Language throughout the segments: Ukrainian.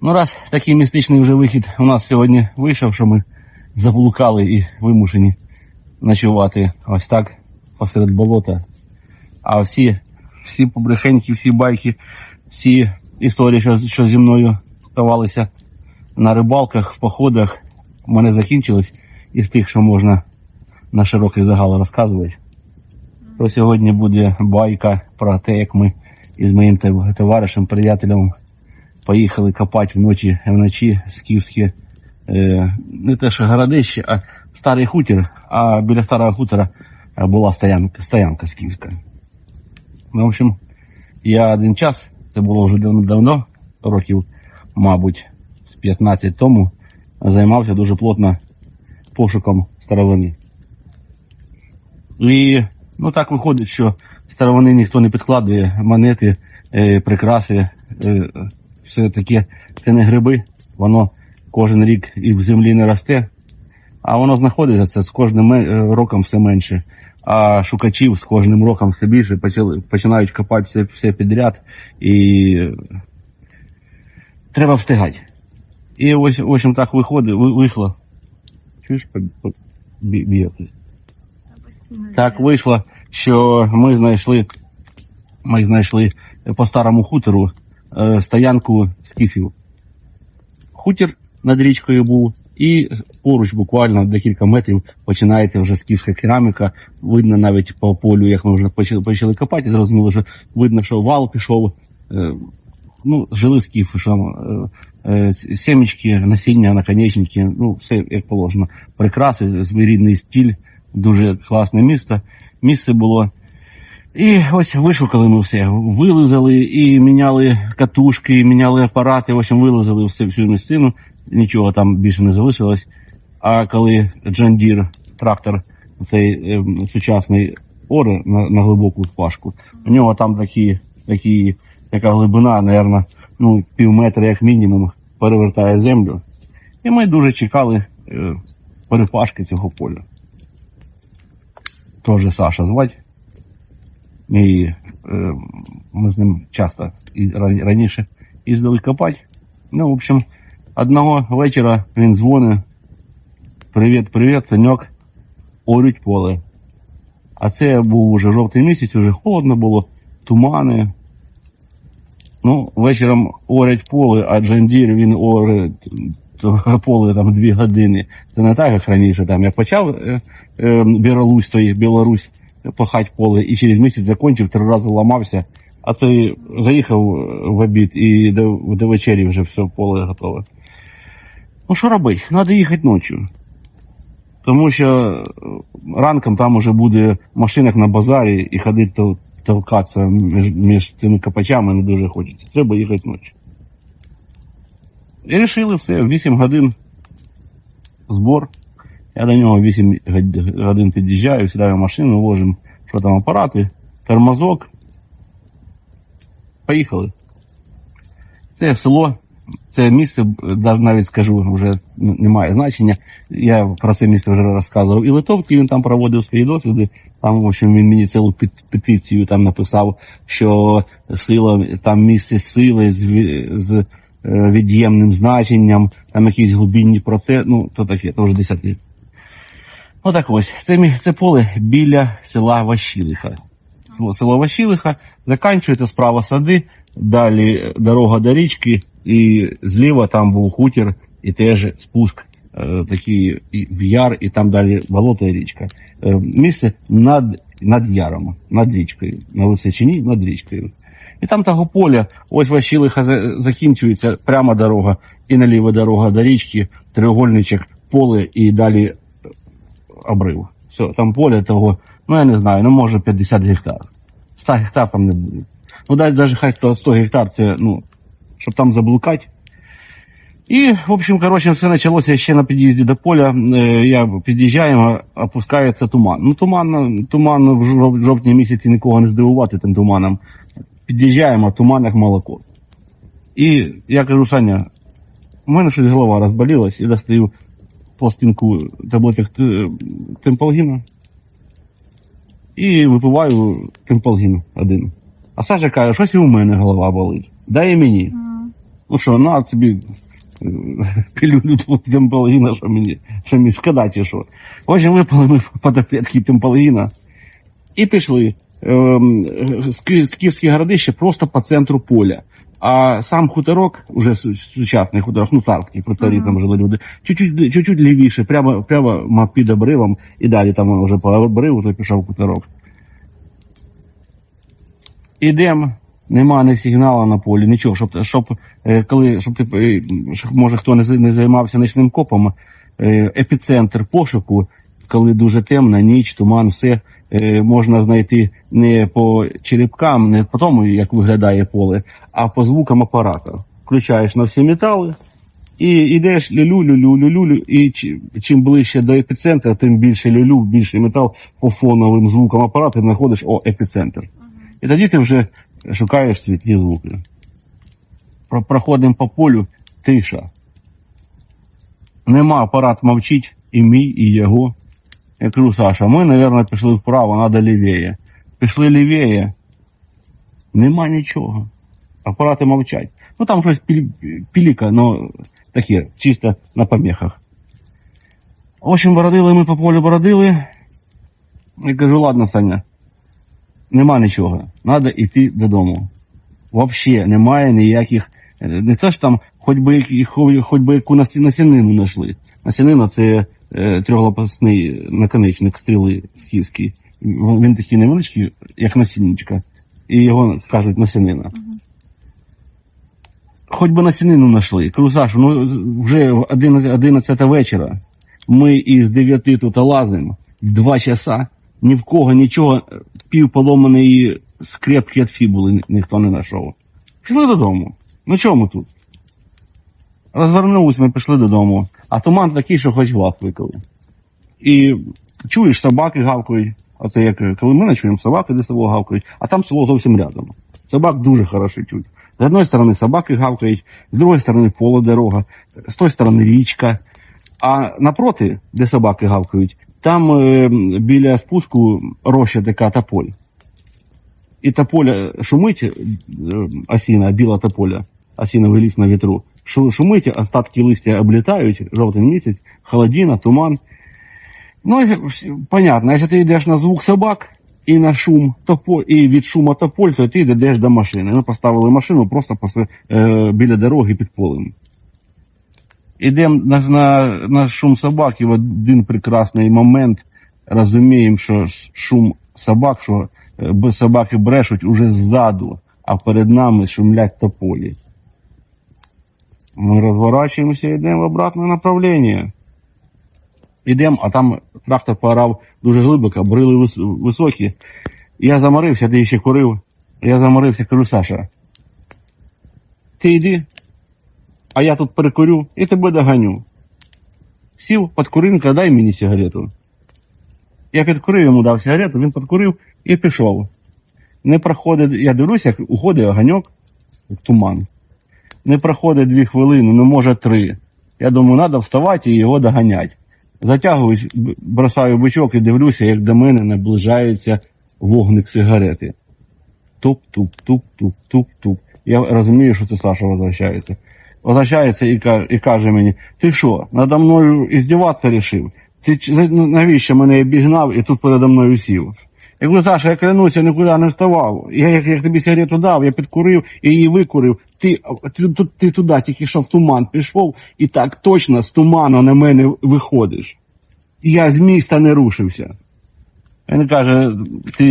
Ну, раз такий містичний вже вихід у нас сьогодні вийшов, що ми заблукали і вимушені ночувати ось так посеред болота. А всі, всі побрехеньки, всі байки, всі історії, що, що зі мною ставалися на рибалках, в походах, у мене закінчились із тих, що можна на широкий загал розказувати. То сьогодні буде байка про те, як ми із моїм товаришем, приятелем поїхали копати вночі, вночі скіфські, е, не те, що городище, а старий хутір, а біля старого хутора була стоянка, стоянка скіфська. Ну, в общем, я один час, це було вже давно, давно років, мабуть, з 15 тому, займався дуже плотно пошуком старовини. І ну так виходить, що старовини ніхто не підкладує, монети, е, прикраси, е, все таке, це не гриби, воно кожен рік і в землі не росте, а воно знаходиться це з кожним е, роком все менше. А шукачів з кожним роком все більше починають копати все, все підряд і е, треба встигати. І ось, в общем, так виходить, вийшло. Чуєш, по- по- бі- б'є хтось? Так вийшло, що ми знайшли, ми знайшли по старому хутору стоянку скіфів. Хутір над річкою був, і поруч буквально декілька метрів починається вже скіфська кераміка. Видно навіть по полю, як ми вже почали, почали копати, зрозуміло, що видно, що вал пішов. Е, ну, жили скіфи, що е, е, сімечки, насіння, наконечники, ну, все як положено. Прикраси, звірідний стіль, дуже класне місто. Місце було. І ось вишукали ми все. Вилизали і міняли катушки, і міняли апарати. Ось вилизали всю місцину, нічого там більше не залишилось. А коли Deere, трактор, цей е, сучасний оре на, на глибоку спашку, у нього там такі, такі, така глибина, напевно, ну, пів метра як мінімум, перевертає землю. І ми дуже чекали е, перепашки цього поля. Теж Саша звать. І е, ми з ним часто і ра- раніше їздили копати. Ну, в общем, одного вечора він дзвонить. Привіт, привіт, Саньок. Орють поле. А це був уже жовтий місяць, вже холодно було, тумани. Ну, вечором орять поле, а Джандір він оре поле там дві години. Це не так, як раніше. Там я почав е, е, Білорусь, той Білорусь пахать поле і через місяць закінчив, три рази ламався. А той заїхав в обід і до, до вечері вже все поле готове. Ну що робити? Треба їхати ночі. Тому що е, ранком там уже буде машинок на базарі і ходити тол- толкатися між, між цими копачами не дуже хочеться. Треба їхати ночі. І вирішили все, 8 годин збор. Я до нього 8 годин під'їжджаю, сідаю в машину, вложимо, що там апарати, тормозок. Поїхали. Це село, це місце, навіть скажу, вже немає значення. Я про це місце вже розказував. І Литовці він там проводив свої досліди. Там, в общем, він мені цілу пет- петицію там написав, що сила, там місце сили з, з е, від'ємним значенням, там якісь глибинні процеси, ну, то таке, то вже десятки. Ну так ось, це, це поле біля села Ващилиха. Село- Ващилиха, заканчується справа сади, далі дорога до річки, і зліва там був хутір, і теж спуск е, такий в яр, і там далі болото і річка. Е, місце над, над яром, над річкою, на височині над річкою. І там того поля, ось Ващилиха за- закінчується пряма дорога, і наліво дорога до річки, треугольничок, поле і далі обрив. Все, там поле того, ну я не знаю, ну може 50 гектар. 100 гектар там не буде. Ну навіть хай 100, 100 гектар, це, ну, щоб там заблукати. І, в общем, короче, все почалося ще на під'їзді до поля. Е, Я під'їжджаємо, опускається туман. Ну, туман, туман в жовтні місяці нікого не здивувати тим туманом. Під'їжджаємо, туман як молоко. І я кажу, Саня, у мене щось голова розболілась і достаю пластинку таблеток темпалгіна і випиваю темпалгін один. А Саша каже, щось і у мене голова болить. Дай і мені. М. Ну що, на тобі е, пілюлю твою темпологіна, що мені, що мені шкода чи що. Отже, випали ми по таблетки темпологіна і пішли. Ем, е, з Київське городище просто по центру поля. А сам хуторок, уже сучасний хуторок, ну царський, при царі там жили люди, чуть-чуть, чуть-чуть лівіше, прямо, прямо ма, під обривом, і далі там вже по обриву, то пішов хуторок. Ідемо, нема ні сигналу на полі, нічого, щоб, щоб е, коли, щоб ти, е, може хто не, не займався нічним копом, е, епіцентр пошуку, коли дуже темна, ніч, туман, все можна знайти не по черепкам, не по тому, як виглядає поле, а по звукам апарата. Включаєш на всі метали і йдеш люлю, люлю, люлю, люлю, і чим ближче до епіцентра, тим більше люлю, більше метал по фоновим звукам апарату знаходиш о епіцентр. І тоді ти вже шукаєш світлі звуки. Проходимо по полю, тиша. Нема апарат мовчить, і мій, і його. Я кажу, Саша, ми, мабуть, пішли вправо, треба лівіє. Пішли лівіє, нема нічого. Апарати мовчать. Ну там щось пілі, піліка, ну таке, чисто на помехах. В общем, бородили ми по полю бородили. Я кажу, ладно, Саня, нема нічого. Треба йти додому. Вообще немає ніяких. Не те ж там, хоч би, хоч, би яку насінину знайшли. Насінина це трьохлопасний наконечник стріли скіфський. Він такий невеличкий, як насінничка. І його кажуть насінина. Хоч би насінину знайшли. Кажу, Сашу, ну вже 11, 11 вечора. Ми із 9 тут лазимо. Два часа. Ні в кого нічого, пів поломаної скрепки від фібули ніхто не знайшов. Пішли додому. Ну чому тут? Розвернулись, ми пішли додому. А туман такий, що хоч глаз виколи. І чуєш, собаки гавкають. Оце як коли ми ночуємо, собаки де село гавкають, а там село зовсім рядом. Собак дуже хорошо чуть. З одної сторони собаки гавкають, з другої сторони поле дорога, з тої сторони річка. А напроти, де собаки гавкають, там е, біля спуску роща така тополь. І тополя шумить, е, осіна, біла тополя, осіновий ліс на вітру. Шу- Шумить, остатки листя облітають, жовтий місяць, холодина, туман. Ну, понятно, якщо ти йдеш на звук собак і на шум тополь, і від шума тополь, то ти йдеш до машини. Ми поставили машину просто е, біля дороги під полем. Ідемо на, на, на шум собак, і в один прекрасний момент розуміємо, що шум собак, що е, б- собаки брешуть уже ззаду, а перед нами шумлять тополі. Ми розворачуємося і йдемо в обратне направлення. Ідемо, а там трактор поорав дуже глибоко, брили вис- високі. Я заморився, ти ще курив. Я заморився, кажу, Саша. Ти йди, а я тут перекурю і тебе доганю. Сів, подкуринка, дай мені сигарету. Я підкурив йому дав сигарету, він підкурив і пішов. Не проходить, я дивлюся, як уходить оганьок, як туман. Не проходить дві хвилини, ну може три. Я думаю, треба вставати і його доганяти. Затягуюсь, бросаю бичок і дивлюся, як до мене наближається вогник сигарети. Туп-туп-туп-туп-туп-туп. Я розумію, що це Саша возвращається. Возвращається і, і каже мені: ти що, надо мною іздіватися рішив? Ти ну, навіщо мене обігнав і тут передо мною сів? Я кажу, Саша, я клянуся, нікуди не вставав. Я як, як тобі сигарету дав, я підкурив і її викурив. Ти, ти, ти, ти туди тільки що в туман пішов, і так точно з туману на мене виходиш. І я з міста не рушився. Він каже, ти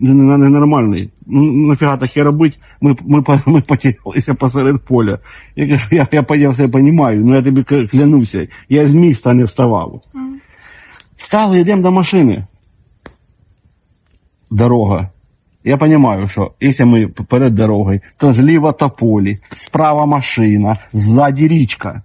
ненормальний. Ну, нафіга таке робити? Ми, ми, ми потерялися посеред поля. Я кажу, я, я, я все розумію, ну я тобі клянуся, я з міста не вставав. Встали, йдемо до машини. Дорога. Я розумію, що якщо ми перед дорогою, то зліва тополі, справа машина, ззаді річка.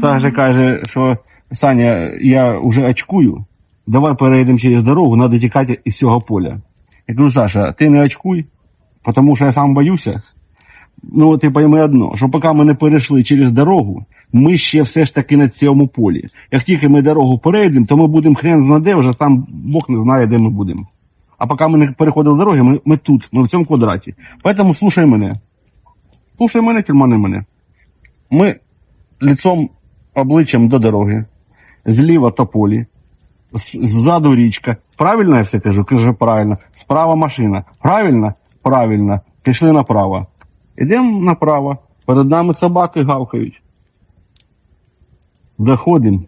Саша каже, що Саня, я вже очкую, давай перейдемо через дорогу, треба тікати із цього поля. Я кажу, Саша, ти не очкуй, тому що я сам боюся. Ну, ти пойми одно, що поки ми не перейшли через дорогу, ми ще все ж таки на цьому полі. Як тільки ми дорогу перейдемо, то ми будемо хрен знаде, вже сам Бог не знає, де ми будемо. А поки ми не переходили дороги, ми, ми тут, ми в цьому квадраті. Поэтому слушай мене. Слушай мене, тюрма не мене. Ми лицом обличчям до дороги, зліва тополі, ззаду річка. Правильно я все кажу? Кажу правильно. Справа машина. Правильно? Правильно. Пішли направо. Ідемо направо. Перед нами собаки гавкають. Заходимо.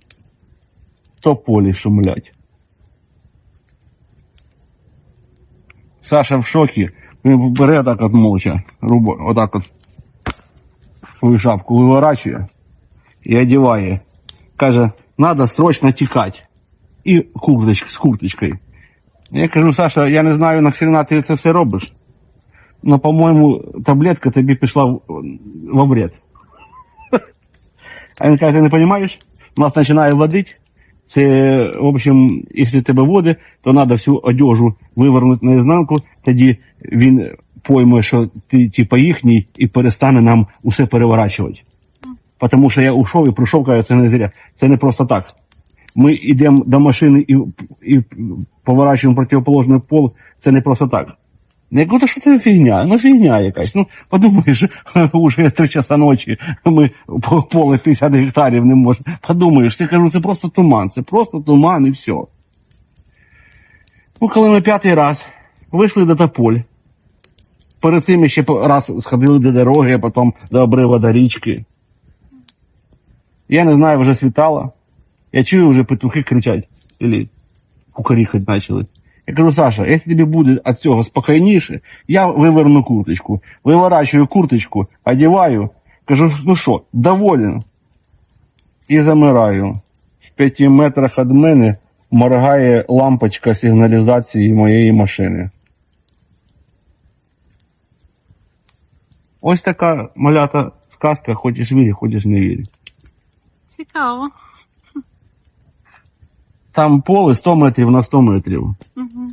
Тополі шумлять. Саша в шокі. Він бере так от молча. Рубо, отак от свою шапку виворачує і одягає. Каже, надо срочно тікати. І курточ, з курточкою. Я кажу, Саша, я не знаю, нахрена ти це все робиш. Но, по-моєму, таблетка тобі пішла в, в обред. А він каже, ти не розумієш? Нас починає водити. Це, в общем, якщо тебе води, то треба всю одежу вивернути наізнанку, тоді він пойме, що ти типа їхній і перестане нам усе переворачувати. Тому що я ушов і прийшов, каже, це не зря. Це не просто так. Ми йдемо до машини і, і поворачуємо противоположний пол, це не просто так. Не кажу, що це фігня, ну фігня якась. Ну, подумаєш, уже три часа ночі ми по поле 50 гектарів не можемо. Подумаєш, я кажу, це просто туман, це просто туман і все. Ну, коли ми п'ятий раз вийшли до Тополь, перед цим ще раз сходили до дороги, а потім до обрива до річки. Я не знаю, вже світало. Я чую, вже петухи кричать, или кукаріхать почали. Я кажу, Саша, якщо тобі буде від цього спокійніше, я виверну курточку, виворачую курточку, одягаю, кажу, ну що, доволен. І замираю. В п'яти метрах від мене моргає лампочка сигналізації моєї машини. Ось така малята сказка, хочеш вірі, хочеш не вірі. Цікаво. Там поле 100 метрів на 100 метрів. Угу.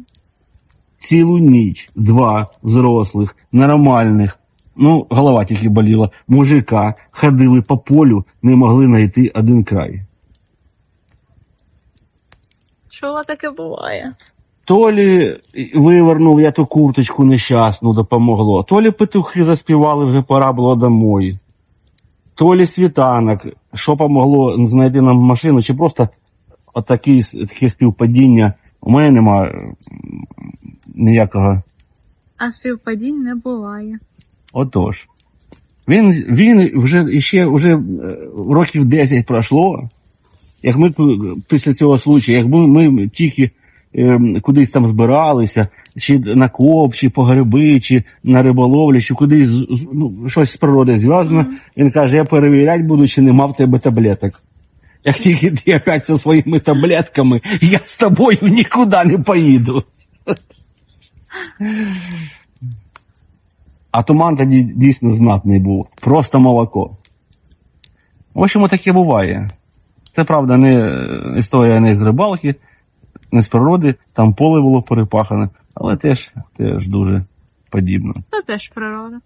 Цілу ніч два взрослих, нормальних, ну, голова тільки боліла, мужика ходили по полю, не могли знайти один край. Чула таке буває. То лі вивернув я ту курточку нещасну, допомогло, то лі петухи заспівали, вже пора було домой. То лі світанок, що помогло знайти нам машину, чи просто отакі, таке співпадіння. У мене нема ніякого А співпадінь не буває. Отож. Він, він вже ще вже е, років 10 пройшло. Як ми після цього случаю, як ми, тільки е, кудись там збиралися, чи на коп, чи по гриби, чи на риболовлю, чи кудись ну, щось з природи зв'язано, Мгм. він каже, я перевіряти буду, чи нема в тебе таблеток. Як тільки ти опять зі своїми таблетками, я з тобою нікуди не поїду. А туман тоді дійсно знатний був. Просто молоко. В общем, таке буває. Це правда не е, історія не з рибалки, не з природи, там поле було перепахане, але теж, теж дуже подібно. Це теж природа.